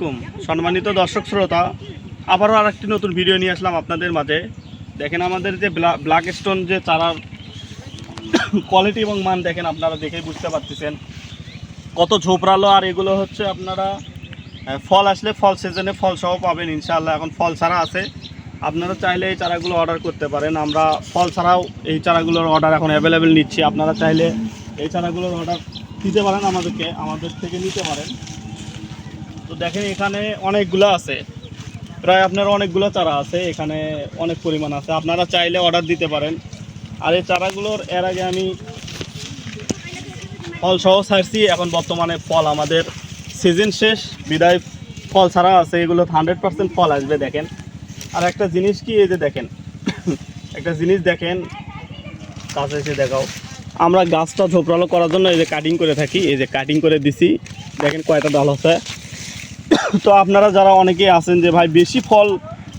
আলাইকুম। সম্মানিত দর্শক শ্রোতা, আবারও আর একটি নতুন ভিডিও নিয়ে আসলাম আপনাদের মাঝে। দেখেন আমাদের যে ব্ল্যাক স্টোন যে চারার কোয়ালিটি এবং মান দেখেন আপনারা দেখেই বুঝতে পারতেছেন। কত ঝোপড়ালো, আর এগুলো হচ্ছে আপনারা ফল আসলে ফল সিজনে ফল সহ পাবেন, ইনশাআল্লাহ। এখন ফল ছাড়া আছে। আপনারা চাইলে এই চারাগুলো অর্ডার করতে পারেন। আমরা ফল ছাড়াও এই চারাগুলোর অর্ডার এখন অ্যাভেলেবেল নিচ্ছি। আপনারা চাইলে এই চারাগুলোর অর্ডার দিতে পারেন আমাদেরকে, আমাদের থেকে নিতে পারেন। তো দেখেন এখানে অনেকগুলো আছে। প্রায় আপনার অনেকগুলো চারা আছে, এখানে অনেক পরিমাণ আছে। আপনারা চাইলে অর্ডার দিতে পারেন। আর এই চারাগুলোর এর আগে আমি ফল সহ ছাড়ছি। এখন বর্তমানে ফল আমাদের সিজন শেষ, বিদায় ফল ছাড়া আছে। এগুলো হান্ড্রেড পার্সেন্ট ফল আসবে, দেখেন। আর একটা জিনিস কি, এই যে দেখেন, একটা জিনিস দেখেন কাছে এসে দেখাও। আমরা গাছটা ঝোপড়ালো করার জন্য এই যে কাটিং করে থাকি, এই যে কাটিং করে দিছি। দেখেন কয়টা ডাল হচ্ছে তো আপনারা যারা অনেকেই আছেন যে ভাই বেশি ফল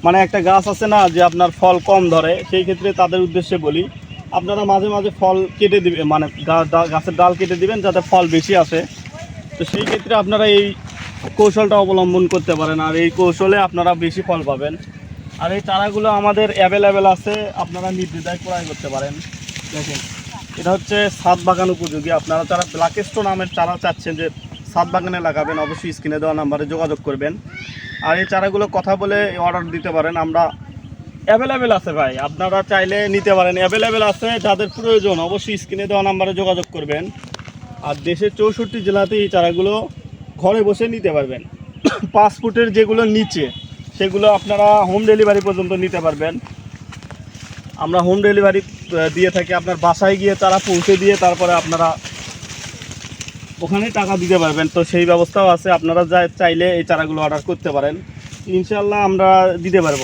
মানে একটা গাছ আছে না, যে আপনার ফল কম ধরে, সেই ক্ষেত্রে তাদের উদ্দেশ্যে বলি, আপনারা মাঝে মাঝে ফল কেটে দিবেন মানে গাছের ডাল কেটে দিবেন যাতে ফল বেশি আসে। তো সেই ক্ষেত্রে আপনারা এই কৌশলটা অবলম্বন করতে পারেন, আর এই কৌশলে আপনারা বেশি ফল পাবেন। আর এই চারাগুলো আমাদের অ্যাভেলেবেল আছে, আপনারা নির্দ্বিধায় ক্রয় করতে পারেন। দেখেন, এটা হচ্ছে সাত বাগান উপযোগী। আপনারা যারা ব্ল্যাকেস্টো নামের চারা চাচ্ছেন যে সাত বাগানে লাগাবেন, অবশ্যই স্ক্রিনে দেওয়া নাম্বারে যোগাযোগ করবেন। আর এই চারাগুলো কথা বলে অর্ডার দিতে পারেন, আমরা অ্যাভেলেবেল আছে ভাই। আপনারা চাইলে নিতে পারেন। অ্যাভেলেবেল আছে, যাদের প্রয়োজন, অবশ্যই স্ক্রিনে দেওয়া নাম্বারে যোগাযোগ করবেন। আর দেশের চৌষট্টি জেলাতে এই চারাগুলো ঘরে বসে নিতে পারবেন। পাঁচ ফুটের যেগুলো নিচে, সেগুলো আপনারা হোম ডেলিভারি পর্যন্ত নিতে পারবেন। আমরা হোম ডেলিভারি দিয়ে থাকি। আপনার বাসায় গিয়ে তারা পৌঁছে দিয়ে তারপরে আপনারা ওখানে টাকা দিতে পারবেন। তো সেই ব্যবস্থাও আছে। আপনারা যা চাইলে এই চারাগুলো অর্ডার করতে পারেন। ইনশাল্লাহ আমরা দিতে পারব।